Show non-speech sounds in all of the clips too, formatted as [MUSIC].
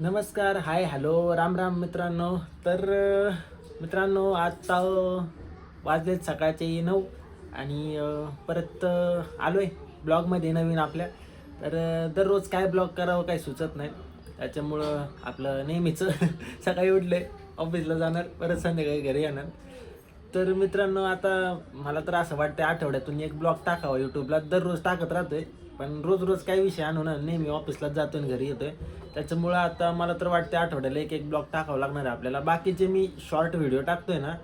नमस्कार hi hello Ram Ram मित्रांनो. तर मित्रांनो आता वाजलेत सकाळचे नऊ आणि परत आलो आलोय ब्लॉगमध्ये नवीन आपल्या. तर दररोज काय ब्लॉग करावं काही सुचत नाही. त्याच्यामुळं आपलं नेहमीचं [LAUGHS] सकाळी उठले ऑफिसला जाणार परत संध्याकाळी घरी येणार. तर मित्रांनो आता मला तर असं वाटतं आठवड्यातून एक ब्लॉग टाकावा. यूट्यूबला दररोज टाकत राहतोय पण रोज रोज काही विषय आणून नेहमी ऑफिसला जातो आणि घरी येतोय. त्याच्यामुळं आता मला तर वाटतं आठवड्याला एक एक ब्लॉग टाकावं लागणार आहे आपल्याला. बाकीचे मी शॉर्ट व्हिडिओ टाकतोय ना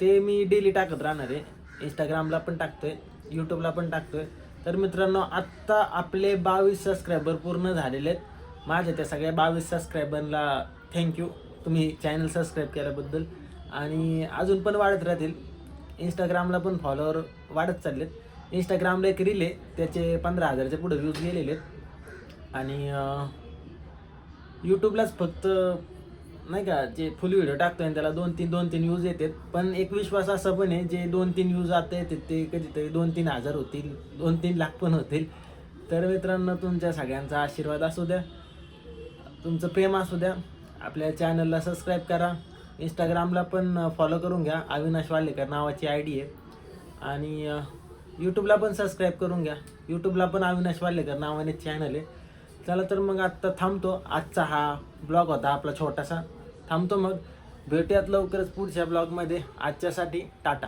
ते मी डेली टाकत राहणार आहे. इंस्टाग्रामला पण टाकतोय यूट्यूबला पण टाकतोय. तर मित्रांनो आत्ता आपले बावीस सबस्क्रायबर पूर्ण झालेले आहेत. माझ्या त्या सगळ्या बावीस सबस्क्रायबरला थँक्यू तुम्ही चॅनल सबस्क्राईब केल्याबद्दल आणि अजून पण वाढत राहतील. इंस्टाग्रामला पण फॉलोअर वाढत चाललेत. इंस्टाग्रामला एक रील आहे त्याचे पंधरा हजारच्या पुढे व्ह्यूज गेलेले आहेत. आणि यूट्यूबलाच फक्त नाही का जे फुल व्हिडिओ टाकतो आहे त्याला दोन तीन दोन तीन व्ह्यूज येतात. पण एक विश्वास असा पण आहे जे दोन तीन व्ह्यूज आता येतात ते कधीतरी दोन तीन हजार होतील दोन तीन लाख पण होतील. तर मित्रांनो तुमच्या सगळ्यांचा आशीर्वाद असू द्या. तुमचं प्रेम असू द्या. आपल्या चॅनलला सबस्क्राईब करा. इंस्टाग्रामला पण फॉलो करून घ्या. अविनाश वालेकर नावाची आय डी आहे. आणि यूट्यूबला पण सबस्क्राईब करून घ्या. यूट्यूबला पण अविनाश वालेकर नावाने चॅनल आहे. चला तर मग आत्ता थांबतो. आजचा हा ब्लॉग होता आपला छोटासा. थांबतो मग. भेटूयात लवकरच पुढच्या ब्लॉगमध्ये आजच्यासाठी टाटा.